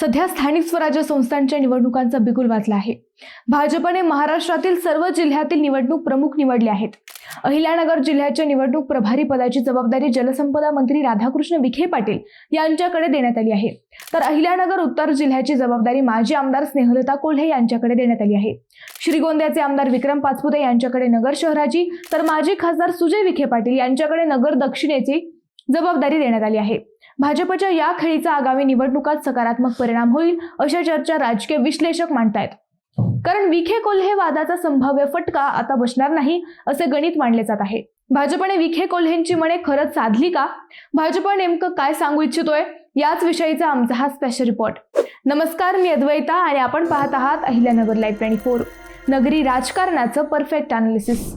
सध्या स्थानिक स्वराज्य संस्थांच्या निवडणुकांचा बिगुल वाजला आहे. भाजपने महाराष्ट्रातील सर्व जिल्ह्यातील निवडणूक प्रमुख निवडले आहेत. अहिल्यानगर जिल्ह्याच्या निवडणूक प्रभारी पदाची जबाबदारी जलसंपदा मंत्री राधाकृष्ण विखे पाटील यांच्याकडे देण्यात आली आहे. तर अहिल्यानगर उत्तर जिल्ह्याची जबाबदारी माजी आमदार स्नेहलता कोल्हे यांच्याकडे देण्यात आली आहे. श्रीगोंद्याचे आमदार विक्रम पाचपुते यांच्याकडे नगर शहराची तर माजी खासदार सुजय विखे पाटील यांच्याकडे नगर दक्षिणेची जबाबदारी देण्यात आली आहे. भाजपच्या या खेळीचा आगामी निवडणुकात सकारात्मक परिणाम होईल अशा चर्चा राजकीय विश्लेषक मांडतायत. कारण विखे कोल्हे वादाचा संभाव्य फटका आता बसणार नाही असे गणित मांडले जात आहे. भाजपने विखे कोल्हेंची मने खरंच साधली का? भाजप नेमकं काय सांगू इच्छितोय? याच विषयीचा आमचा हा स्पेशल रिपोर्ट नमस्कार मी अद्वैता आणि आपण पाहत आहात अहिल्यानगर लाईव्ह ट्वेंटी फोर नगरी राजकारणाचं परफेक्ट अनालिसिस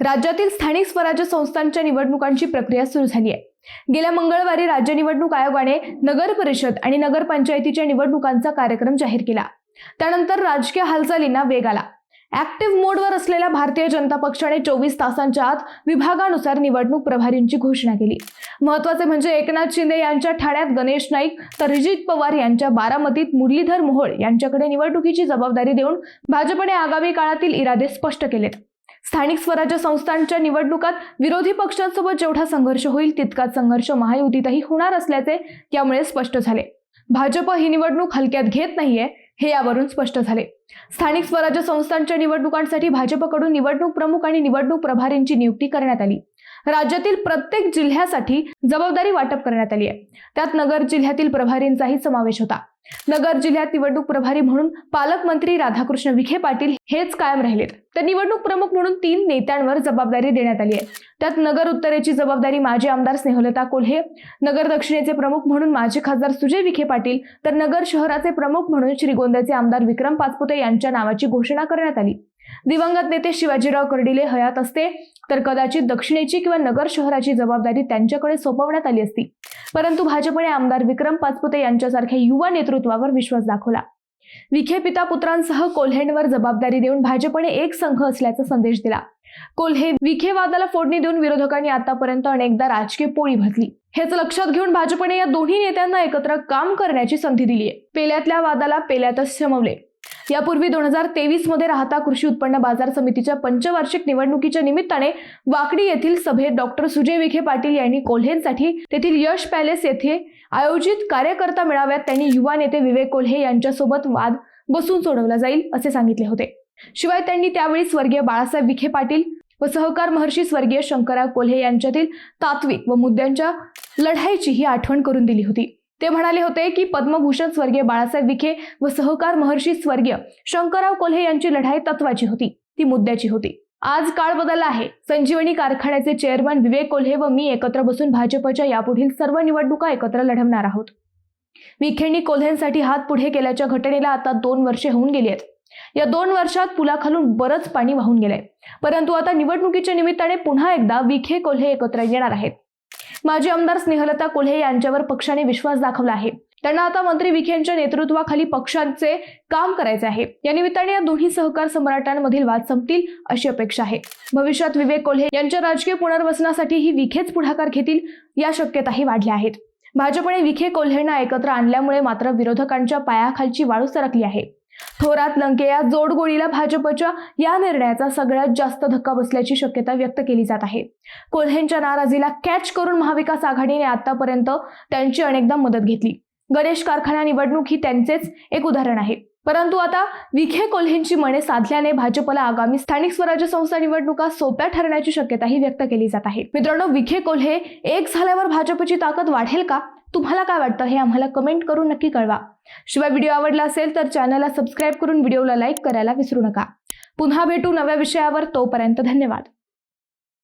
राज्यातील स्थानिक स्वराज्य संस्थांच्या निवडणुकांची प्रक्रिया सुरू झाली आहे. गेल्या मंगळवारी राज्य निवडणूक आयोगाने नगर परिषद आणि नगरपंचायतीच्या निवडणुकांचा कार्यक्रम जाहीर केला. त्यानंतर राजकीय हालचालींना वेग आला. ऍक्टिव्ह मोडवर असलेल्या भारतीय जनता पक्षाने चोवीस तासांच्या आत विभागानुसार निवडणूक प्रभारींची घोषणा केली. महत्त्वाचे म्हणजे एकनाथ शिंदे यांच्या ठाण्यात गणेश नाईक तर अजित पवार यांच्या बारामतीत मुरलीधर मोहोळ यांच्याकडे निवडणुकीची जबाबदारी देऊन भाजपने आगामी काळातील इरादे स्पष्ट केलेत. स्थानिक स्वराज्य संस्थांच्या निवडणुकात विरोधी पक्षांसोबत जेवढा संघर्ष होईल तितकाच संघर्ष महायुतीतही होणार असल्याचे यामुळे स्पष्ट झाले. भाजप ही निवडणूक हलक्यात घेत नाहीये हे यावरून स्पष्ट झाले. स्थानिक स्वराज्य संस्थांच्या निवडणुकांसाठी भाजपकडून निवडणूक प्रमुख आणि निवडणूक प्रभारींची नियुक्ती करण्यात आली. राज्यातील प्रत्येक जिल्ह्यासाठी जबाबदारी वाटप करण्यात आली आहे त्यात नगर जिल्ह्यातील प्रभारींचाही समावेश होता. नगर जिल्ह्यात निवडणूक प्रभारी म्हणून पालकमंत्री राधाकृष्ण विखे पाटील हेच कायम राहिलेत. तर निवडणूक प्रमुख म्हणून तीन नेत्यांवर जबाबदारी देण्यात आली आहे. त्यात नगर उत्तरेची जबाबदारी माजी आमदार स्नेहलता कोल्हे नगर दक्षिणेचे प्रमुख म्हणून माजी खासदार सुजय विखे पाटील तर नगर शहराचे प्रमुख म्हणून श्रीगोंद्याचे आमदार विक्रम पाचपुते यांच्या नावाची घोषणा करण्यात आली. दिवंगत नेते शिवाजीराव कर्डिले हयात असते तर कदाचित दक्षिणेची किंवा नगर शहराची जबाबदारी त्यांच्याकडे सोपवण्यात आली असती. परंतु भाजपने आमदार विक्रम पाचपुते यांच्यासारख्या युवा नेतृत्वावर विश्वास दाखवला. विखे पिता पुत्रांसह कोल्हेंवर जबाबदारी देऊन भाजपने एक संघ असल्याचा संदेश दिला. कोल्हे विखे वादाला फोडणी देऊन विरोधकांनी आतापर्यंत अनेकदा राजकीय पोळी भरली. हेच लक्षात घेऊन भाजपने या दोन्ही नेत्यांना एकत्र काम करण्याची संधी दिली आहे पेल्यातल्या वादाला पेल्यातच शमवले. यापूर्वी दोन हजार तेवीसमध्ये राहता कृषी उत्पन्न बाजार समितीच्या पंचवार्षिक निवडणुकीच्या निमित्ताने वाकडी येथील सभेत डॉक्टर सुजय विखे पाटील यांनी कोल्हेंसाठी तेथील यश पॅलेस येथे आयोजित कार्यकर्ता मेळाव्यात त्यांनी युवा नेते विवेक कोल्हे यांच्यासोबत वाद बसून सोडवला जाईल असे सांगितले होते. शिवाय त्यांनी त्यावेळी स्वर्गीय बाळासाहेब विखे पाटील व सहकार महर्षी स्वर्गीय शंकरराव कोल्हे यांच्यातील तात्विक व मुद्द्यांच्या लढाईचीही आठवण करून दिली होती. ते म्हणाले होते की पद्मभूषण स्वर्गीय बाळासाहेब विखे व सहकार महर्षी स्वर्गीय शंकरराव कोल्हे यांची लढाई तत्वाची होती. ती मुद्द्याची होती. आज काळ बदलला आहे. संजीवनी कारखान्याचे चेअरमन विवेक कोल्हे व मी एकत्र बसून भाजपच्या यापुढील सर्व निवडणुका एकत्र लढवणार आहोत. विखेंनी कोल्हेंसाठी हात पुढे केल्याच्या घटनेला आता दोन वर्षे होऊन गेली आहेत. या दोन वर्षात पुलाखालून बरंच पाणी वाहून गेलंय. परंतु आता निवडणुकीच्या निमित्ताने पुन्हा एकदा विखे कोल्हे एकत्र येणार आहेत. माजी आमदार स्नेहलता कोल्हे यांच्यावर पक्षाने विश्वास दाखवला आहे. त्यांना आता मंत्री विखेंच्या नेतृत्वाखाली पक्षांचे काम करायचे आहे. या निमित्ताने या दोन्ही सहकार सम्राटांमधील वाद संपतील अशी अपेक्षा आहे. भविष्यात विवेक कोल्हे यांच्या राजकीय पुनर्वसनासाठी ही विखेच पुढाकार घेतील या शक्यताही वाढल्या आहेत. भाजपने विखे कोल्हेंना एकत्र आणल्यामुळे मात्र विरोधकांच्या पायाखालची वाळू सरकली आहे. थोरात लंके या जोडगोळीला भाजपच्या या निर्णयाचा सगळ्यात जास्त धक्का बसल्याची शक्यता व्यक्त केली जात आहे. कोल्हेंच्या नाराजीला कॅच करून महाविकास आघाडीने आतापर्यंत त्यांची अनेकदा मदत घेतली. गणेश कारखाना निवडणूक ही त्यांचेच एक उदाहरण आहे. परंतु आता विखे कोल्हेंची मने साधल्याने भाजपला आगामी स्थानिक स्वराज्य संस्था निवडणुका सोप्या ठरण्याची शक्यताही व्यक्त केली जात आहे. मित्रांनो विखे कोल्हे एक झाल्यावर भाजपची ताकद वाढेल का? तुम्हाला काय वाटतं हे आम्हाला कमेंट करून नक्की कळवा. शिवाय व्हिडिओ आवडला असेल तर चॅनलला सबस्क्राईब करून व्हिडिओला लाईक करायला विसरू नका. पुन्हा भेटू नव्या विषयावर तोपर्यंत धन्यवाद.